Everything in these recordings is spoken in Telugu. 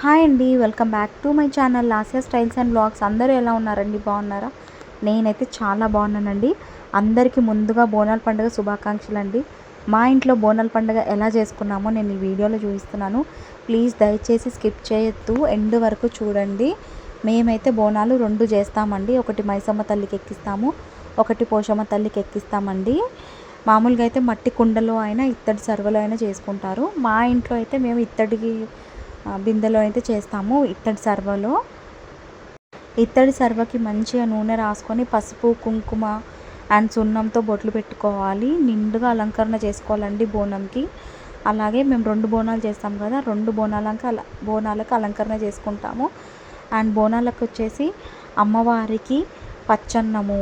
హాయ్ అండి welcome back to my channel Lasya styles and blogs. అందరూ ఎలా ఉన్నారండి? బాగున్నారా? నేనైతే చాలా బాగున్నానండి. అందరికీ ముందుగా బోనాల పండుగ శుభాకాంక్షలు అండి మా ఇంట్లో బోనాల పండుగ ఎలా చేసుకున్నామో నేను ఈ వీడియోలో చూపిస్తున్నాను. ప్లీజ్ దయచేసి స్కిప్ చేయొద్దు ఎండ్ వరకు చూడండి. మేమైతే బోనాలు రెండు చేస్తామండి. ఒకటి మైసమ్మ తల్లికి ఎక్కిస్తాము ఒకటి పోషమ్మ తల్లికి ఎక్కిస్తామండి. మామూలుగా అయితే మట్టి కుండలో అయినా ఇత్తడి సర్వలో అయినా చేసుకుంటారు. మా ఇంట్లో అయితే మేము ఇత్తడికి బిందెలో అయితే చేస్తాము ఇత్తడి సర్వలో. ఇత్తడి సర్వకి మంచిగా నూనె రాసుకొని పసుపు కుంకుమ అండ్ సున్నంతో బొట్లు పెట్టుకోవాలి. నిండుగా అలంకరణ చేసుకోవాలండి బోనంకి. అలాగే మేము రెండు బోనాలు చేస్తాం కదా రెండు బోనాలకి అల బోనాలకు అలంకరణ చేసుకుంటాము. అండ్ బోనాలకు వచ్చేసి అమ్మవారికి పచ్చన్నము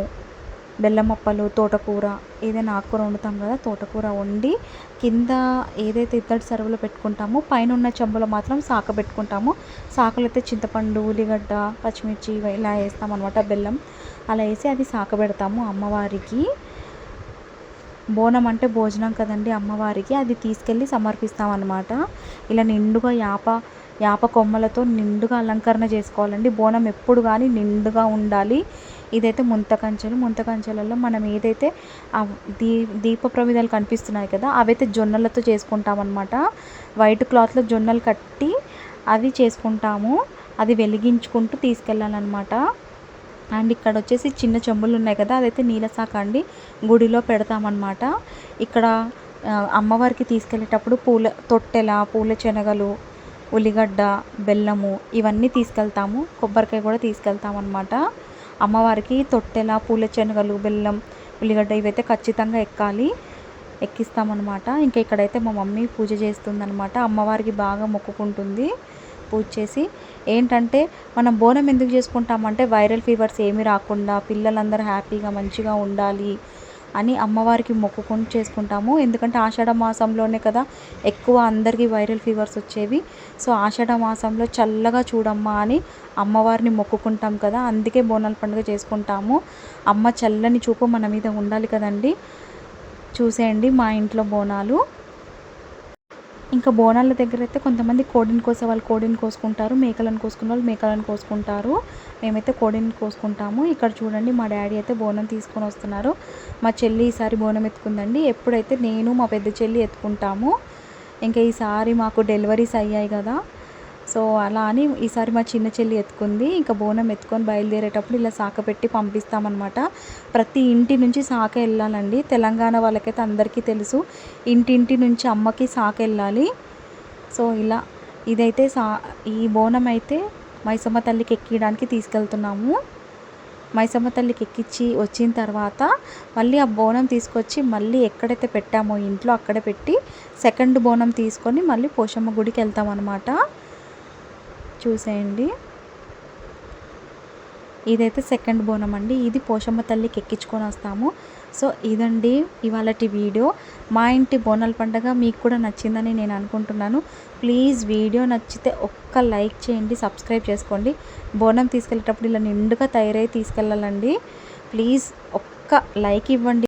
బెల్లమప్పలు తోటకూర ఏదైనా ఆకుకూర వండుతాం కదా తోటకూర వండి కింద ఏదైతే ఇత్తడి సరువులో పెట్టుకుంటామో పైన ఉన్న చెంబులో మాత్రం సాక పెట్టుకుంటాము. సాకులో అయితే చింతపండు ఉల్లిగడ్డ పచ్చిమిర్చి ఇలా వేస్తాం అనమాట బెల్లం. అలా వేసి అది సాక పెడతాము అమ్మవారికి. బోనం అంటే భోజనం కదండి అమ్మవారికి. అది తీసుకెళ్ళి సమర్పిస్తాం అనమాట ఇలా నిండుగా యాప యాప కొమ్మలతో నిండుగా అలంకరణ చేసుకోవాలండి. బోనం ఎప్పుడు కానీ నిండుగా ఉండాలి. ఇదైతే ముంత కంచెలు ముంత కంచెలలో మనం ఏదైతే దీ దీప ప్రమిదాలు కనిపిస్తున్నాయి కదా అవైతే జొన్నలతో చేసుకుంటాం అనమాట వైట్ క్లాత్లో జొన్నలు కట్టి అవి చేసుకుంటాము. అది వెలిగించుకుంటూ తీసుకెళ్ళాలన్నమాట. అండ్ ఇక్కడ వచ్చేసి చిన్న చెంబులు ఉన్నాయి కదా అదైతే నీళ్ళ శాఖ అండి గుడిలో పెడతామన్నమాట. ఇక్కడ అమ్మవారికి తీసుకెళ్ళేటప్పుడు పూల తొట్టెల పూల శనగలు ఉల్లిగడ్డ బెల్లము ఇవన్నీ తీసుకెళ్తాము. కొబ్బరికాయ కూడా తీసుకెళ్తామన్నమాట. అమ్మవారికి తొట్టెల పూల శనగలు బెల్లం ఉల్లిగడ్డ ఇవైతే ఖచ్చితంగా ఎక్కాలి. ఎక్కిస్తామన్నమాట. ఇంకా ఇక్కడైతే మా మమ్మీ పూజ చేస్తుందన్నమాట. అమ్మవారికి బాగా మొక్కుకుంటుంది పూజ చేసి. ఏంటంటే మనం బోనం ఎందుకు చేసుకుంటామంటే వైరల్ ఫీవర్స్ ఏమీ రాకుండా పిల్లలందరూ హ్యాపీగా మంచిగా ఉండాలి. అని అమ్మవారికి మొక్కుకొని చేసుకుంటాము. ఎందుకంటే ఆషాఢ మాసంలోనే కదా ఎక్కువ అందరికీ వైరల్ ఫీవర్స్ వచ్చేవి. సో ఆషాఢ మాసంలో చల్లగా చూడమ్మా అని అమ్మవారిని మొక్కుకుంటాం కదా. అందుకే బోనాల పండుగ చేసుకుంటాము. అమ్మ చల్లని చూపు మన మీద ఉండాలి కదండి. చూసేయండి మా ఇంట్లో బోనాలు. ఇంకా బోనాల దగ్గర అయితే కొంతమంది కోడిని కోసే వాళ్ళు కోడిని కోసుకుంటారు మేకలను కోసుకున్న వాళ్ళు మేకలను కోసుకుంటారు. మేమైతే కోడిని కోసుకుంటాము. ఇక్కడ చూడండి మా డాడీ అయితే బోనం తీసుకొని వస్తున్నారు. మా చెల్లి ఈసారి బోనం ఎత్తుకుందండి. ఎప్పుడైతే నేను మా పెద్ద చెల్లి ఎత్తుకుంటాము. ఇంకా ఈసారి మాకు డెలివరీస్ అయ్యాయి కదా. సో అలా అని ఈసారి మా చిన్న చెల్లి ఎత్తుకుంది. ఇంకా బోనం ఎత్తుకొని బయలుదేరేటప్పుడు ఇలా సాక పెట్టి పంపిస్తామన్నమాట. ప్రతి ఇంటి నుంచి సాక వెళ్ళాలండి. తెలంగాణ వాళ్ళకైతే అందరికీ తెలుసు. ఇంటింటి నుంచి అమ్మకి సాక వెళ్ళాలి. సో ఇలా ఇదైతే సా ఈ బోనం అయితే మైసమ్మ తల్లికి ఎక్కియడానికి తీసుకెళ్తున్నాము. మైసమ్మ తల్లికి ఎక్కించి వచ్చిన తర్వాత మళ్ళీ ఆ బోనం తీసుకొచ్చి మళ్ళీ ఎక్కడైతే పెట్టామో ఇంట్లో అక్కడ పెట్టి సెకండ్ బోనం తీసుకొని మళ్ళీ పోషమ్మ గుడికి వెళ్తాం అనమాట చూసేయండి. ఇదైతే సెకండ్ బోనం అండి. ఇది పోషమ్మ తల్లికి ఎక్కించుకొని వస్తాము. సో ఇదండి ఇవాళటి వీడియో. మా ఇంటి బోనాల పండగ మీకు కూడా నచ్చిందని నేను అనుకుంటున్నాను. ప్లీజ్ వీడియో నచ్చితే ఒక్క లైక్ చేయండి సబ్స్క్రైబ్ చేసుకోండి. బోనం తీసుకెళ్ళేటప్పుడు ఇలా నిండుగా తయారై తీసుకెళ్ళాలండి. ప్లీజ్ ఒక్క లైక్ ఇవ్వండి.